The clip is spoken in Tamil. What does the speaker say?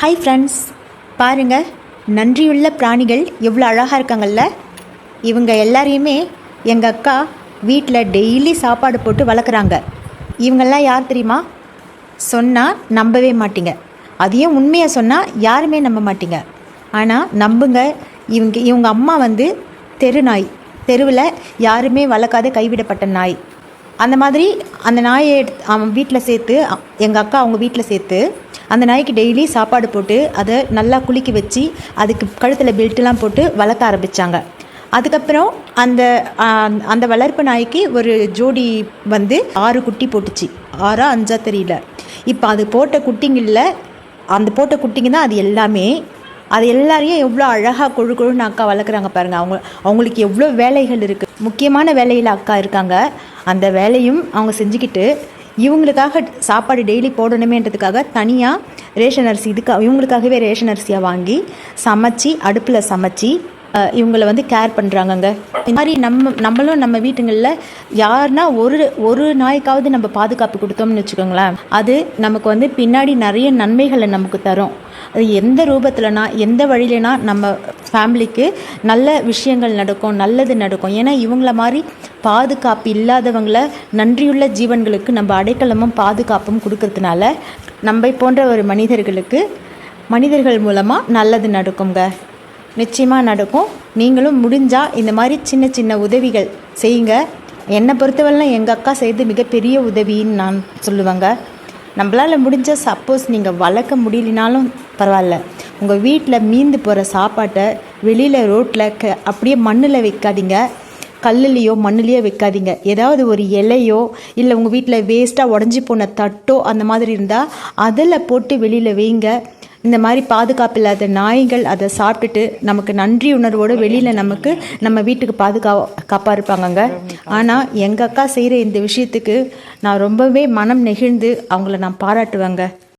ஹாய் ஃப்ரெண்ட்ஸ் பாருங்கள் நன்றியுள்ள பிராணிகள் எவ்வளோ அழகாக இருக்காங்கல்ல? இவங்க எல்லாரையுமே எங்கள் அக்கா வீட்டில் டெய்லி சாப்பாடு போட்டு வளர்க்குறாங்க. இவங்கெல்லாம் யார் தெரியுமா? சொன்னால் நம்பவே மாட்டீங்க. அதையும் உண்மையை சொன்னால் யாருமே நம்ப மாட்டீங்க. ஆனால் நம்புங்க இவங்க இவங்க அம்மா வந்து தெரு நாய். தெருவில் யாருமே வளர்க்காத கைவிடப்பட்ட நாய். அந்த மாதிரி அந்த நாயை எடுத்து அவன் வீட்டில் சேர்த்து எங்கள் அக்கா அவங்க வீட்டில் சேர்த்து அந்த நாய்க்கு டெய்லி சாப்பாடு போட்டு அதை நல்லா குளிக்க வச்சு அதுக்கு கழுத்தில் பெல்ட்டெலாம் போட்டு வளர்க்க ஆரம்பித்தாங்க அதுக்கப்புறம் அந்த அந்த வளர்ப்பு நாய்க்கு ஒரு ஜோடி வந்து ஆறு குட்டி போட்டுச்சு. ஆறா அஞ்சா தெரியல. இப்போ அது போட்ட குட்டிங்களில் அந்த போட்ட குட்டிங்க தான் அது எல்லாமே. அது எல்லாரையும் எவ்வளோ அழகாக கொழு கொழுன்னு அக்கா வளர்க்குறாங்க பாருங்கள் அவங்க அவங்களுக்கு எவ்வளோ வேலைகள் இருக்குது முக்கியமான வேலையில் அக்கா இருக்காங்க. அந்த வேலையும் அவங்க செஞ்சுக்கிட்டு இவங்களுக்காக சாப்பாடு டெய்லி போடணுமேன்றதுக்காக தனியாக ரேஷன் அரிசி இதுக்கு இவங்களுக்காகவே ரேஷன் அரிசியாக வாங்கி சமைச்சி அடுப்பில் சமைச்சி இவங்களை வந்து கேர் பண்ணுறாங்கங்க இந்த மாதிரி நம்ம நம்மளும் நம்ம வீட்டுங்களில் யாருன்னா ஒரு ஒரு நாய்க்காவது நம்ம பாதுகாப்பு கொடுத்தோம்னு வச்சுக்கோங்களேன். அது நமக்கு வந்து பின்னாடி நிறைய நன்மைகளை நமக்கு தரும். அது எந்த ரூபத்திலனா எந்த வழியிலனா நம்ம ஃபேமிலிக்கு நல்ல விஷயங்கள் நடக்கும் நல்லது நடக்கும். ஏன்னா இவங்கள மாதிரி பாதுகாப்பு இல்லாதவங்களை நன்றியுள்ள ஜீவன்களுக்கு நம்ம அடைக்கலமும் பாதுகாப்பும் கொடுக்கறதுனால நம்ம போன்ற ஒரு மனிதர்களுக்கு மனிதர்கள் மூலமாக நல்லது நடக்குங்க நிச்சயமாக நடக்கும். நீங்களும் முடிஞ்சால் இந்த மாதிரி சின்ன சின்ன உதவிகள் செய்யுங்க. என்னை பொறுத்தவரைலாம் எங்கள் அக்கா செய்து மிகப்பெரிய உதவின்னு நான் சொல்லுவேங்க. நம்மளால் முடிஞ்ச சப்போஸ் நீங்கள் வளர்க்க முடியலனாலும் பரவாயில்ல. உங்கள் வீட்டில் மீந்து போகிற சாப்பாட்டை வெளியில் ரோட்டில் க அப்படியே மண்ணில் வைக்காதீங்க. கல்லுலேயோ மண்ணுலேயோ வைக்காதீங்க. ஏதாவது ஒரு இலையோ இல்லை உங்கள் வீட்டில் வேஸ்ட்டாக உடஞ்சி போன தட்டோ அந்த மாதிரி இருந்தால் அதில் போட்டு வெளியில் வைங்க. இந்த மாதிரி பாதுகாப்பு இல்லாத நாய்கள் அதை சாப்பிட்டுட்டு நமக்கு நன்றி உணர்வோடு வெளியில் நமக்கு நம்ம வீட்டுக்கு பாதுகா காப்பாக இருப்பாங்கங்க ஆனால் எங்கள் அக்கா செய்கிற இந்த விஷயத்துக்கு நான் ரொம்பவே மனம் நெகிழ்ந்து அவங்கள நான் பாராட்டுவேங்க.